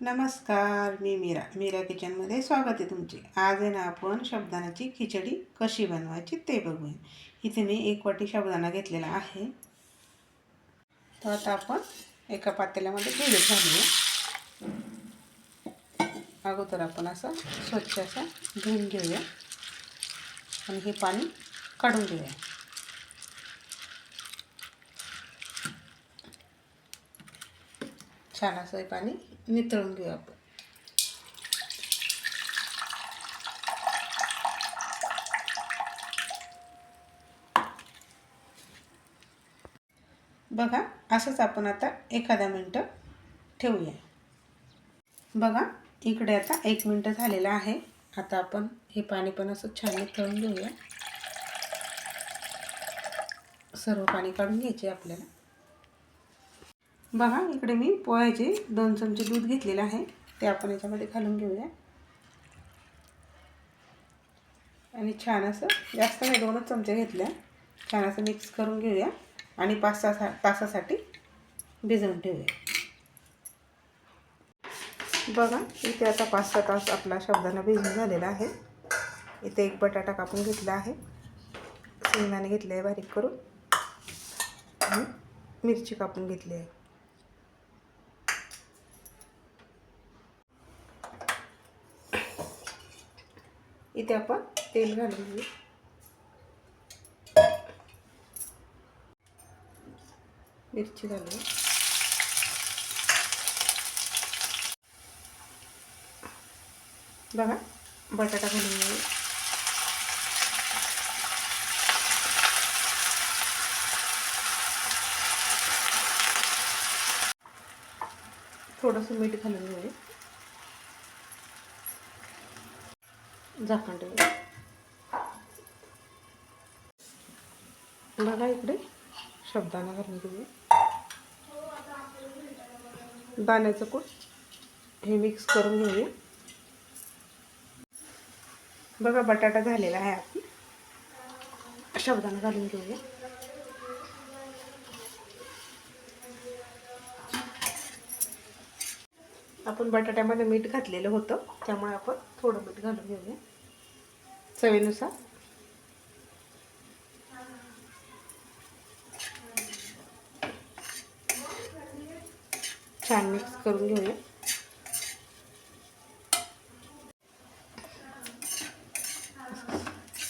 नमस्कार मी मीरा. मीरा किचनमध्ये स्वागत आहे तुमचे. आज आहे ना आपण शब्दानाची खिचडी कशी बनवायची ते बघूया. इथे मी एक वाटी शब्दाना घेतलेला आहे. तर आता आपण एका पातेल्यामध्ये दूध घालूया. अगोदर आपण असं स्वच्छ असं धुवून घेऊया. आणि हे पाणी काढून घेऊया. छान असं हे पाणी नितळून घेऊ आपण. बघा असंच आपण आता एखादा मिनटं ठेवूया. बघा इकडे आता एक मिनटं झालेलं आहे. आता आपण हे पाणी पण असं छान तळून घेऊया. सर्व पाणी काढून घ्यायचे आपल्याला. बघा इकडे मी पोह्याचे दोन चमचे दूध घेतलेलं आहे. ते आपण याच्यामध्ये घालून घेऊया. आणि छान असं जास्त नाही दोनच चमचे घेतल्या. छान असं मिक्स करून घेऊया. आणि पाच सहा तासासाठी भिजवून ठेवूया. बघा इथे आता पाच सहा तास आपला शब्दांना भिजून झालेला आहे. इथे एक बटाटा कापून घेतला आहे. शेंगदाणे घेतले आहे बारीक करून. आणि मिरची कापून घेतली आहे. इथे आपण तेल घालून घेऊ. मिरची घालू बघा बटाटा घालून घेऊ. थोडंसं मीठ घालून घेऊ. झाकण बघा इकडे शब्दाना घालून घेऊया. दाण्याचं कूट हे मिक्स करून घेऊया. बघा बटाटा झालेला आहे आपण शब्दाना घालून घेऊया. आपण बटाट्यामध्ये मीठ घातलेलं होतं. त्यामुळे आपण थोडं मीठ घालून घेऊया. चवीनुसार. छान मिक्स करून घेऊया.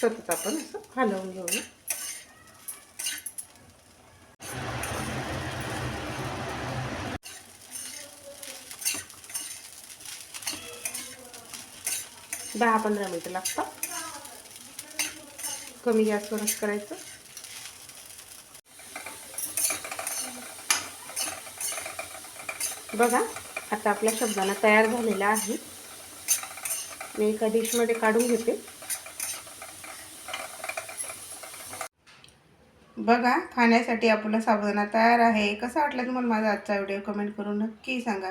सतत आपण असं हलवून घेऊया. दहा पंधरा मिनटं लागतात. कमी गॅसवरच करायचं. बघा आता आपल्या शब्दांना तयार झालेला आहे. मी एका डिशमध्ये काढून घेते. बघा खाण्यासाठी आपला साबुदाणा तयार आहे. कसा वाटला तुम्हाला माझा आजचा व्हिडिओ कमेंट करून नक्की सांगा.